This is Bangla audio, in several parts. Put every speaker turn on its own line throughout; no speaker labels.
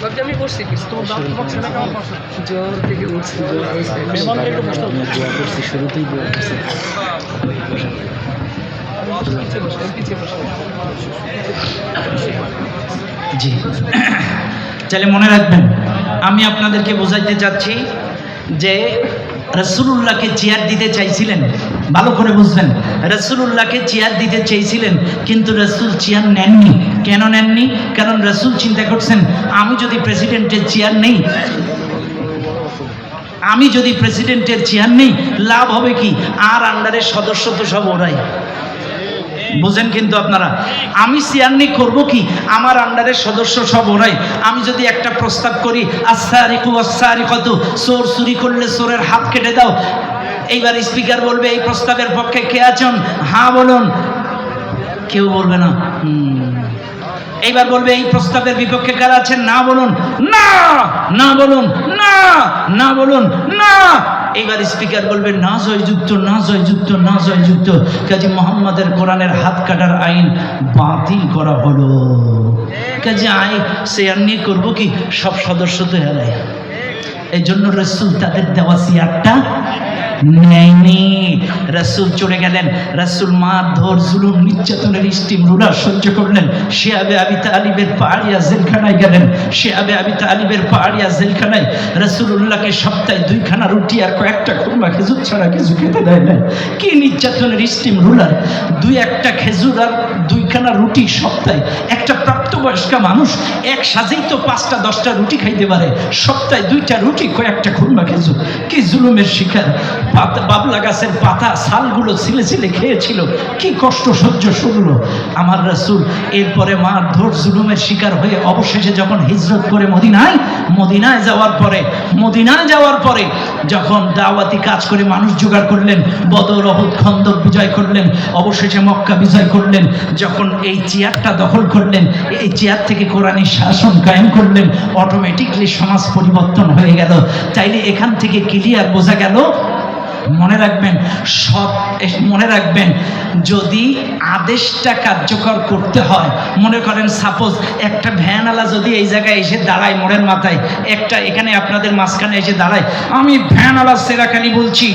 ভাবছি আমি করছি জ্বর থেকে উঠছি জ্বর হয়েছে।
দোয়া করছি শুরুতেই দোয়া করছি
পিছিয়ে বসে পিছিয়ে বসে
জি। তাহলে মনে রাখবেন আমি আপনাদেরকে বোঝাইতে চাচ্ছি যে রসুল্লাহকে চেয়ার দিতে চাইছিলেন ভালো করে বুঝবেন। রসুল্লাহকে চেয়ার দিতে চেয়েছিলেন, কিন্তু রসুল চেয়ার নেননি। কেন নেননি? কারণ রসুল চিন্তা করছেন, আমি যদি প্রেসিডেন্টের চেয়ার নেই, আমি যদি প্রেসিডেন্টের চেয়ার নেই, লাভ হবে কি? আর আন্ডারের সদস্য তো সব ওরাই। বুঝেন কিন্তু আপনারা, আমি সিয়ারনি করব কি? আমার আন্ডারের সদস্য সব ওরাই। আমি যদি একটা প্রস্তাব করি আসারিকু আসারিকতু চোর চুরি করলে চোরের হাত কেটে দাও এইবার স্পিকার বলবে, এই প্রস্তাবের পক্ষে কে আছেন? হ্যাঁ বলুন। কেউ বলবে না। এইবার বলবে, এই প্রস্তাবের বিপক্ষে কারা আছেন? না বলুন। না! না বলুন। না! না বলুন। না! এইবার স্পিকার বলবে, না জয়যুক্ত না জয়যুক্ত না জয়যুক্ত। কাজী মোহাম্মদের কোরআনের হাত কাটার আইন বাতিল করা হলো। কাজে, আই শেয়ার নিয়ে করব কি? সব সদস্য তো হেরায় এই জন্য রসুল তাদের দেওয়া চেয়ারটা নেয়নি। রসুল চলে গেলেন। রসুল মার ধর জুলুম, নির্যাতনের স্টিম রুলার সহ্য করলেন। সে আবে আবি তালিবের পাহাড়িয়া জেলখানায় গেলেন। সে আবে আবি তালিবের পাহাড়িয়া জেলখানায় রসুল্লাহকে সপ্তাহে দুইখানা রুটি আর কয়েকটা খুরমা, খেজুর ছাড়া কিছু খেতে দেয় না কি নির্যাতনের স্টিম রুলার দুই একটা খেজুর আর দুইখানা রুটি সপ্তাহে। একটা প্রাপ্তবয়স্ক মানুষ এক সাজেই তো পাঁচটা, দশটা রুটি খাইতে পারে। সপ্তাহে দুইটা রুটি, কয়েকটা খুরমা, খেজুর। কি জুলুমের শিকার? বাবলা গাছের পাতা ছালগুলো ছিলে ছিলে খেয়েছিল। কি কষ্ট সহ্য শুনলো? আমার রাসূল, এরপরে মার ধর জুলুমের শিকার হয়ে অবশেষে যখন হিজরত করে মদিনায় মদিনায় যাওয়ার পরে, মদিনায় যাওয়ার পরে যখন দাওয়াতি কাজ করে মানুষ জোগাড় করলেন, বদর অহুদ খন্দক বিজয় করলেন, অবশেষে মক্কা বিজয় করলেন, যখন এই চেয়ারটা দখল করলেন, এই চেয়ার থেকে কোরআনী শাসন কায়েম করলেন অটোমেটিকলি সমাজ পরিবর্তন হয়ে গেল। তাইলে এখান থেকে ক্লিয়ার বোঝা গেল মনে রাখবেন, সৎ মনে রাখবেন, যদি আদেশটা কার্যকর করতে হয়, মনে করেন সাপোজ একটা ভ্যানওয়ালা যদি এই জায়গায় এসে দাঁড়ায় মোড়ের মাথায়, একটা এখানে আপনাদের মাঝখানে এসে দাঁড়ায়, আমি ভ্যানওয়ালা সেরাখালি বলছি,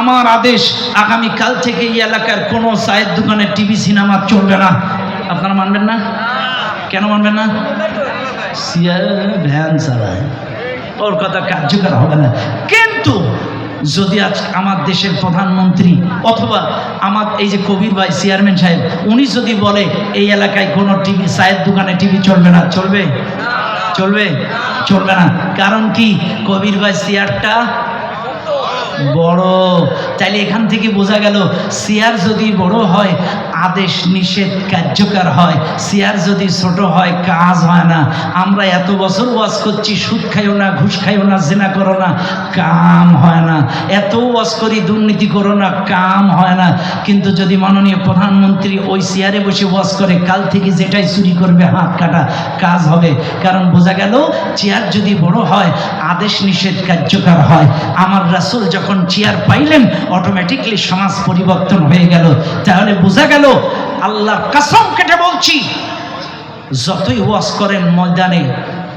আমার আদেশ আগামী কাল থেকে এই এলাকার কোনো চায়ের দোকানে টিভি, সিনেমা চলবে না। আপনারা মানবেন না? কেন মানবেন না? ভ্যান চালায়, ওর কথা কার্যকর হবে না। কিন্তু যদি আজ আমার দেশের প্রধানমন্ত্রী অথবা আমার এই যে কবির ভাই চেয়ারম্যান সাহেব, উনি যদি বলে এই এলাকায় কোনো টিভি, চায়ের দোকানে টিভি চলবে না, চলবে? চলবে? চলবে না। কারণ কি? কবির ভাই চেয়ারটা বড়। তাইলে এখান থেকে বোঝা গেল, চেয়ার যদি বড় হয়, আদেশ নিষেধ কার্যকর হয়। চেয়ার যদি ছোট হয়, কাজ হয় না। আমরা এত বছর ওয়াজ করছি, সুদ খাইও না, ঘুষ খাইও না, জেনা করো না, কাম হয় এত ওয়াজ করি, দুর্নীতি করো না, কাম হয় না। কিন্তু যদি মাননীয় প্রধানমন্ত্রী ওই চেয়ারে বসে ওয়াজ করে, কাল থেকে যেটাই চুরি করবে, হাত কাটা কাজ হবে। কারণ বোঝা গেল, চেয়ার যদি বড় হয়, আদেশ নিষেধ কার্যকর হয়। আমার রাসূল যখন চেয়ার পাইলেন অটোমেটিকলি সমাজ পরিবর্তন হয়ে গেল। তাহলে বোঝা গেল, আল্লাহর কাসম কেটে বলছি, যতই ওয়াজ করেন ময়দানে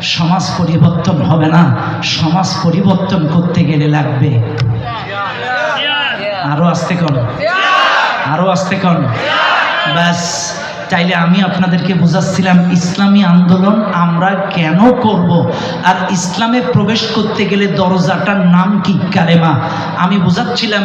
সমাজ পরিবর্তন হবে না। সমাজ পরিবর্তন করতে গেলে লাগবে। আরও আসতে কন আরও আসতে কন ব্যাস। তাইলে আমি আপনাদেরকে বোঝাচ্ছিলাম, ইসলামী আন্দোলন আমরা কেন করব? আর ইসলামে প্রবেশ করতে গেলে দরজাটার নাম কি কালেমা? আমি বোঝাচ্ছিলাম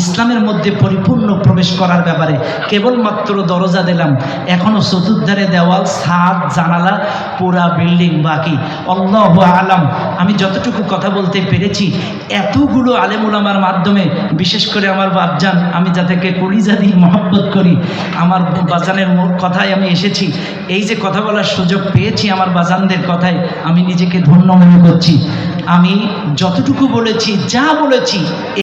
ইসলামের মধ্যে পরিপূর্ণ প্রবেশ করার ব্যাপারে কেবলমাত্র দরজা দিলাম। এখনও চতুর্ধারে দেওয়াল, ছাদ, জানালা, পুরা বিল্ডিং বাকি। অল্লাহ আলাম। আমি যতটুকু কথা বলতে পেরেছি, এতগুলো আলেমুলামার মাধ্যমে, বিশেষ করে আমার বাপজান, আমি যাদেরকে কলিজা দিয়ে মহব্বত করি। আমার বাজানের কথায় আমি এসেছি। এই যে কথা বলার সুযোগ পেয়েছি আমার বাজানদের কথায়, আমি নিজেকে ধন্য মনে করছি। আমি যতটুকু বলেছি, যা বলেছি